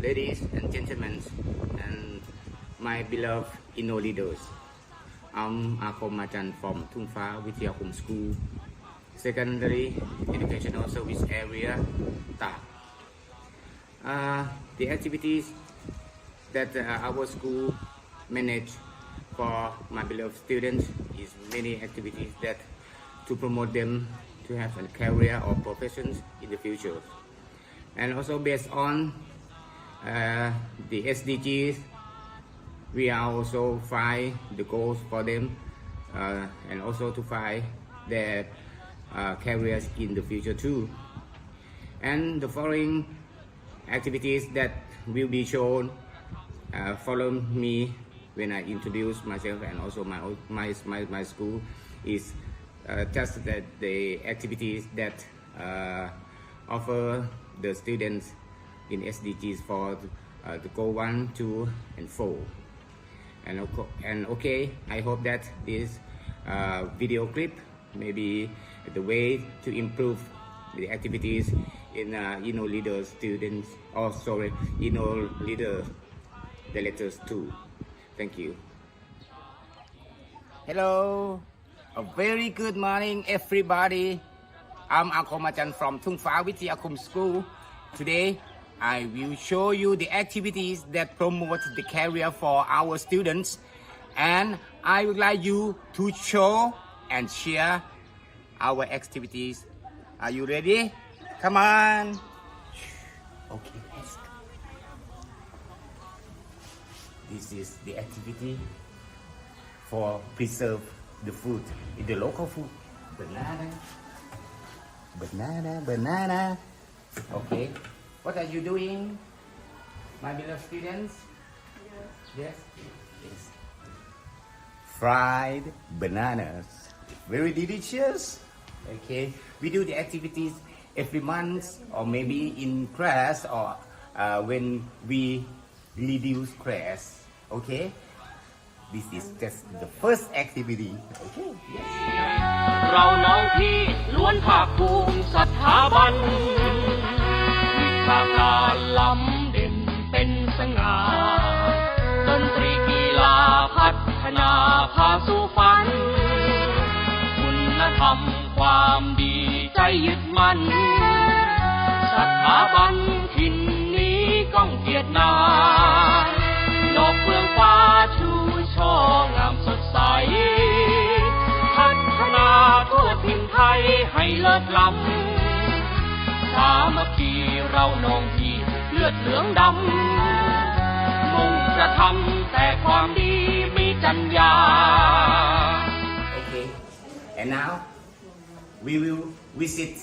Ladies and gentlemen, and my beloved Inno leaders, I'm Akom Machan from Tung Fa Wityakum School, Secondary Educational Service Area, Ta. Uh, the activities that uh, our school manage for my beloved students is many activities that to promote them to have a career or professions in the future. And also based on uh, the SDGs, we are also find the goals for them uh, and also to find their uh, careers in the future too. And the following activities that will be shown uh, follow me when I introduce myself and also my my my, my school is just that the activities that uh, offer the students in SDGs for uh, the goal one, two, and four. And and okay, I hope that this uh, video clip may be the way to improve the activities in uh, Inno leader students, or sorry, Inno leader directors too. Thank you. Hello, a very good morning, everybody. I'm Akomachan from Tung Fa Wityakum School. Today, I will show you the activities that promote the career for our students, and I would like you to show and share our activities. Are you ready? Come on. Okay, let's go. This is the activity for preserve the food in the local food. Banana, banana, banana. Okay, what are you doing, my beloved students? Yes. Yes. Fried bananas, very delicious. Okay, we do the activities every month or maybe in class or uh, when we reduce class. Okay, this is just the first activity. Okay. Yes. เราน้องพี่ล้วนภาคภูมิสถาบันวิชาการล้ำเด่นเป็นสง่าดนตรีกีฬาพัฒนาพาสู่ฝัน คุณธรรมความดีใจยึดมั่นสถาบันถิ่นนี้ก้องเกียรตินา เลิศล้ำ สามัคคีเรานองพี่เลือดเหลืองดำ มุ่งกระทำแต่ความดีมีจัญญา Okay. And now we will visit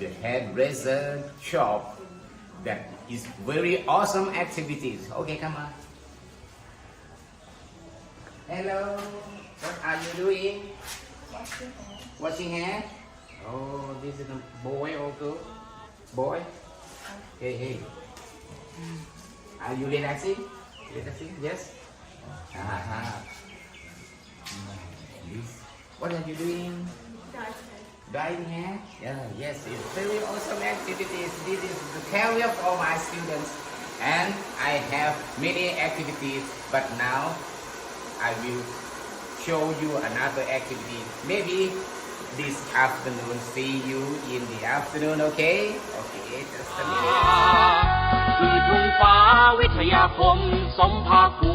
the hairdresser shop. That is very awesome activities. Okay, come on. Hello. What are you doing? Washing hair. Oh, this is a boy or girl? Boy. Hey, hey. Are you relaxing? Relaxing? Yes. Ah, this. What are you doing? Dyeing hair? Yeah, yes, it's very awesome activities. This is the career for my students. And I have many activities, but now I will show you another activity. Maybe this afternoon. See you in the afternoon, okay? Okay, just a minute. คือทุ่งฟ้าวิทยาคมสมภาคู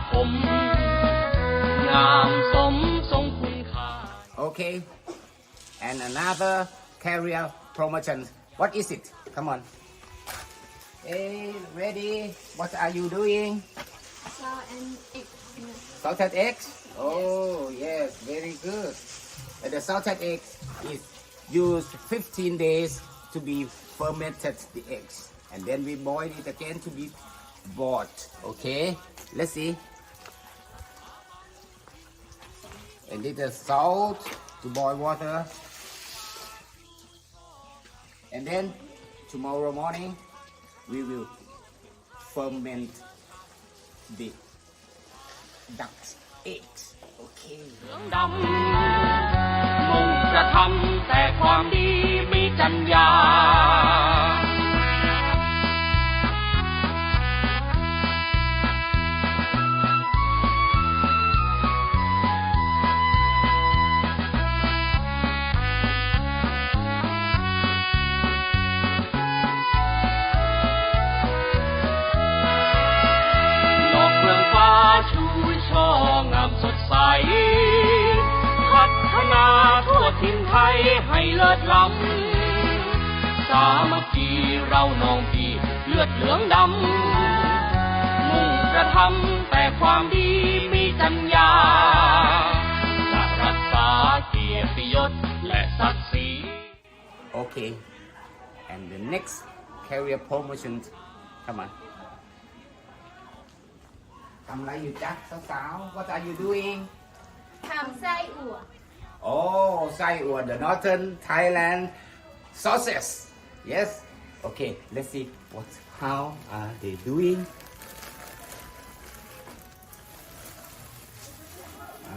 ทยาคม งามสมทรงคุณค่า Okay. And another career promotion. What is it? Come on. Hey, ready? What are you doing? Salt and egg. Salted eggs? Oh, yes, very good. And the salted eggs is used 15 days to be fermented the eggs. And then we boil it again to be board. Okay, let's see. A little salt to boil water. And then tomorrow morning we will ferment the duck's eggs. Okay. เหลืองดำมุ่งกระทำแต่ความดีมีจัญญา ยให้เลิศล้ำ สามัคคีเรานองพี่เลือดเหลืองดำ มุ่งกระทำแต่ความดีมีจัญญาจะรักษาเกียรติยศและศักดิ์ศรี Okay. And the next career promotion. Come on. ทำอะไรอยู่จ๊ะสาวๆ What are you doing? ทำไส้อั่ว Oh, Sai Ua, the Northern Thailand sauces. Yes. Okay, let's see what how are they doing.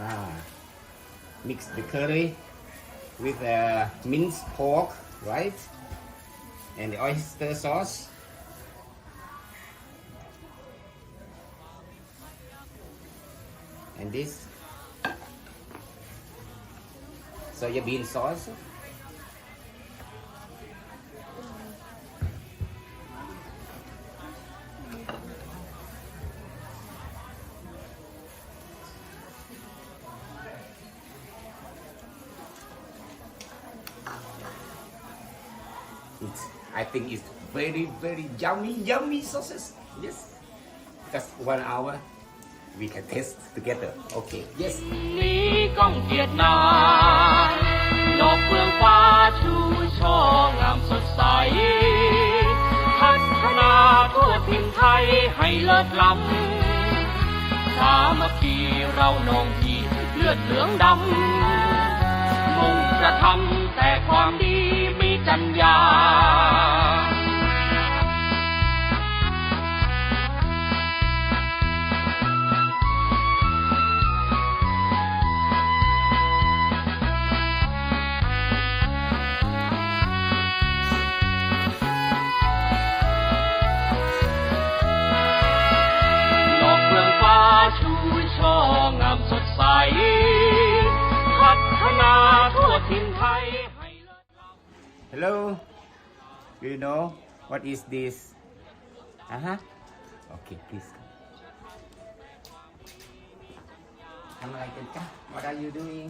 Ah, mix the curry with uh, minced pork, right? And the oyster sauce. And this soybean sauce. It's, I think it's very, very yummy, yummy sauces. Yes. Just one hour, we can taste together. Okay. Yes. นี้ก้องเกียรตินายดอกเฟืองฟ้าชูช่องามสดใส พัฒนาทั่วถิ่นไทยให้เลิศล้ำสามัคคีเรานองพีเลือดเหลืองดำมุ่งกระทำแต่ความดีมีจัญญา ใส พัฒนาทั่วถิ่นไทยให้เลิศล้ำ Hello. Do you know what is this? Uh huh. Okay, please. ทำอะไรกันจ๊ะ What are you doing?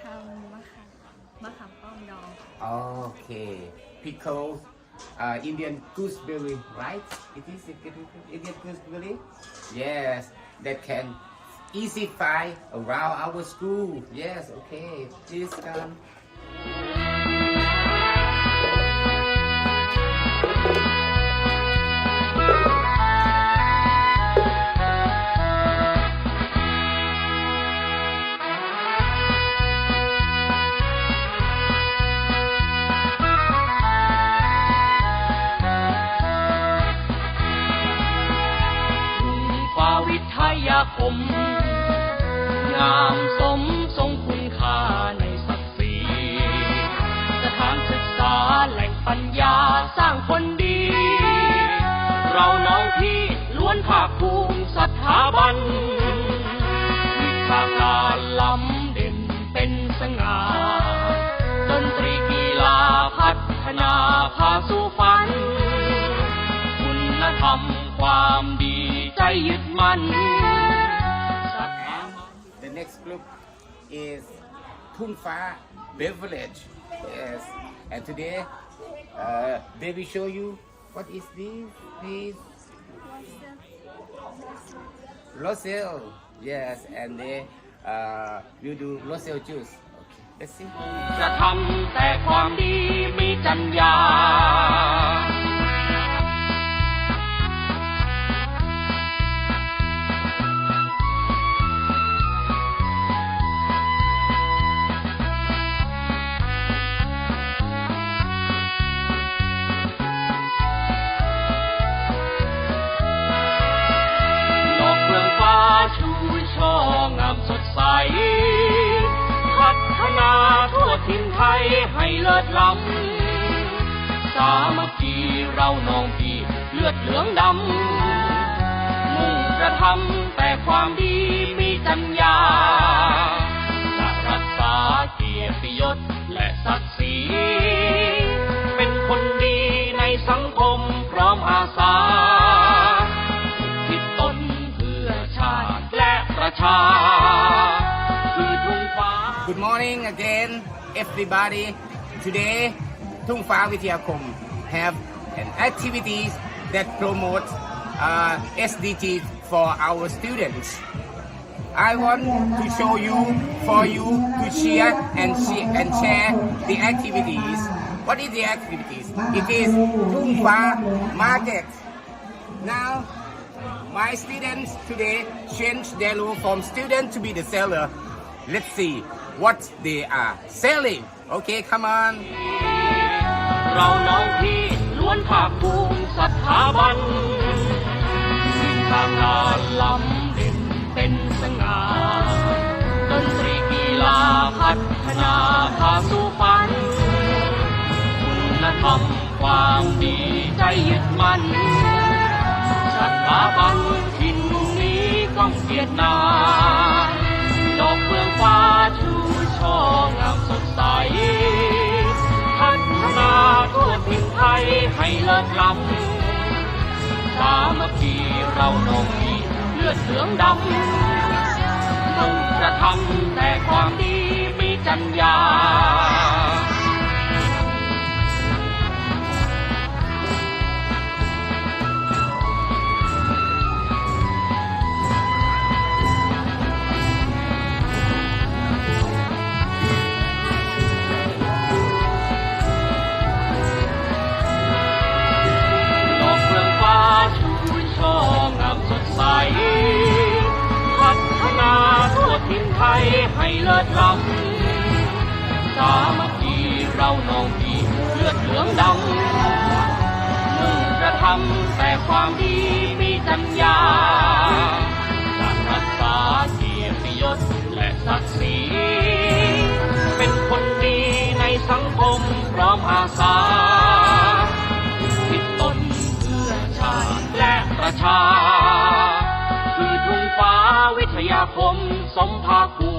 ทำมะขามมะขามป้อมดอง Okay. Pickled uh, Indian gooseberry, right? It is Indian gooseberry? Yes. That can easy fight around our school. Yes, okay. Please come. Hãy subscribe cho งามสมทรงคุณค่าในศักดิ์ศรีสถานศึกษาแหล่งปัญญาสร้างคนดี เราน้องพี่ล้วนภาคภูมิสถาบันวิชาการล้ำเด่นเป็นสง่าดนตรีกีฬาพัฒนาพาสู่ฝัน คุณธรรมความดีใจยึดมั่น next group is Tunfa Beverage. Yes. And today, uh, they will show you what is this? This Rosel. Yes, and they uh, will do Rosel juice. Okay, let's see. กระทำแต่ความดีมีจัญญา ให้เลิศล้ำ สามัคคีเรานองพี่เลือดเหลืองดำ มุ่งกระทำแต่ความดีมีจัญญาจะรักษาเกียรติยศและศักดิ์ศรี เป็นคนดีในสังคมพร้อมอาสาคิดตนเพื่อชาติและประชา Good morning again, everybody. Today, Tung Fa Vityakom have an activities that promote uh, SDG for our students. I want to show you, for you to share and, share and share the activities. What is the activities? It is Tung Fa Market. Now, my students today change their role from student to be the seller. Let's see what they are selling. Okay, come on. เราน้องพี่ล้วนภาคภูมิสถาบันวิชาการล้ำเด่นเป็นสง่าดนตรีกีฬาพัฒนาพาสู่ฝันคุณธรรมความดีใจยึดมั่นสถาบันทิ่นนี้ก้องเกียรตินาดอกเมืองฟ้าชู ช่องามสดใสพัฒนาทั่วถิ่นไทยให้เลิศล้ำสามัคคีเรานงมีเลือดเหลืองดำมุ่งกระทำแต่ความดีมีจัญญา เลิศล้ำสามัคคีเรานองพี่เลือดเหลืองดำมุ่งกระทำแต่ความดีมีจัญญาจะรักษาเกียรติยศและศักดิ์ศรีเป็นคนดีในสังคมพร้อมอาสาคิดตนเพื่อชาติและประชาคือทุ่งฟ้า วิทยาคมสมภาคู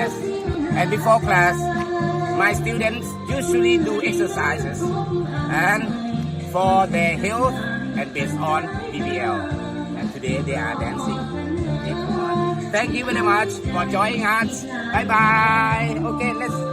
Yes. And before class, my students usually do exercises and for their health and based on BBL. And today they are dancing. Okay, come on. Thank you very much for joining us. Bye bye. Okay, let's